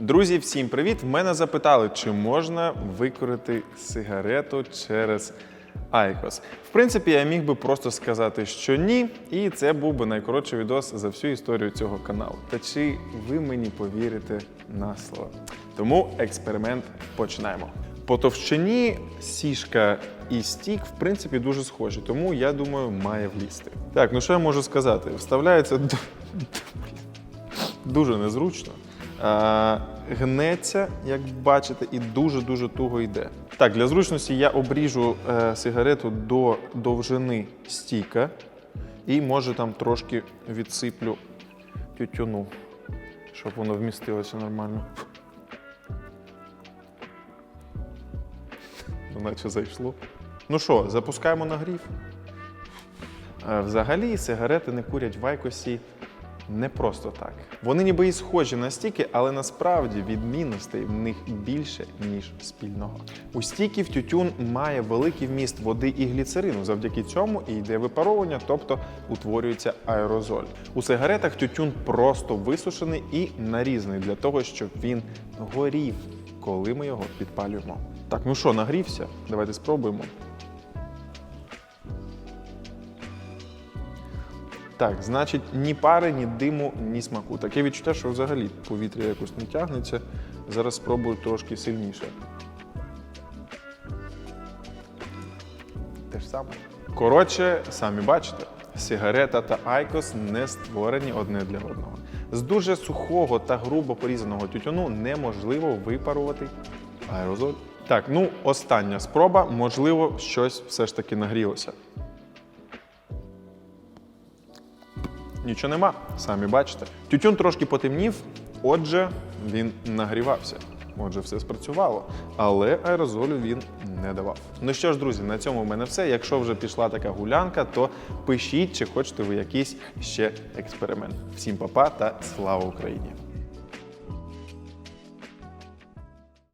Друзі, всім привіт! Мене запитали, чи можна викорити сигарету через Айкос. В принципі, я міг би просто сказати, що ні, і це був би найкоротший відос за всю історію цього каналу. Та чи ви мені повірите на слово? Тому експеримент починаємо. По товщині сішка і стік, в принципі, дуже схожі, тому я думаю, має влізти. Так, ну що я можу сказати? Вставляється дуже незручно. А, гнеться, як бачите, і дуже-дуже туго йде. Так, для зручності я обріжу е, сигарету до довжини стіка і може там трошки відсиплю тютюну, щоб воно вмістилося нормально. Ну, Наче зайшло. Ну що, запускаємо нагрів. Е, Взагалі сигарети не курять в Айкосі не просто так. Вони ніби і схожі на стіки, але насправді відмінностей в них більше, ніж спільного. У стіків тютюн має великий вміст води і гліцерину. Завдяки цьому і йде випаровування, тобто утворюється аерозоль. У сигаретах тютюн просто висушений і нарізаний для того, щоб він горів, коли ми його підпалюємо. Так, ну що, нагрівся? Давайте спробуємо. Так, значить, ні пари, ні диму, ні смаку. Таке відчуття, що взагалі повітря якось не тягнеться. Зараз спробую трошки сильніше. Те ж саме. Коротше, самі бачите, сигарета та айкос не створені одне для одного. З дуже сухого та грубо порізаного тютюну неможливо випарувати аерозоль. Так, ну остання спроба, можливо, щось все ж таки нагрілося. Нічого нема, самі бачите. Тютюн трошки потемнів, отже, він нагрівався. Отже, все спрацювало, але аерозолю він не давав. Ну що ж, друзі, на цьому в мене все. Якщо вже пішла така гулянка, то пишіть, чи хочете ви якийсь ще експеримент. Всім па-па та слава Україні!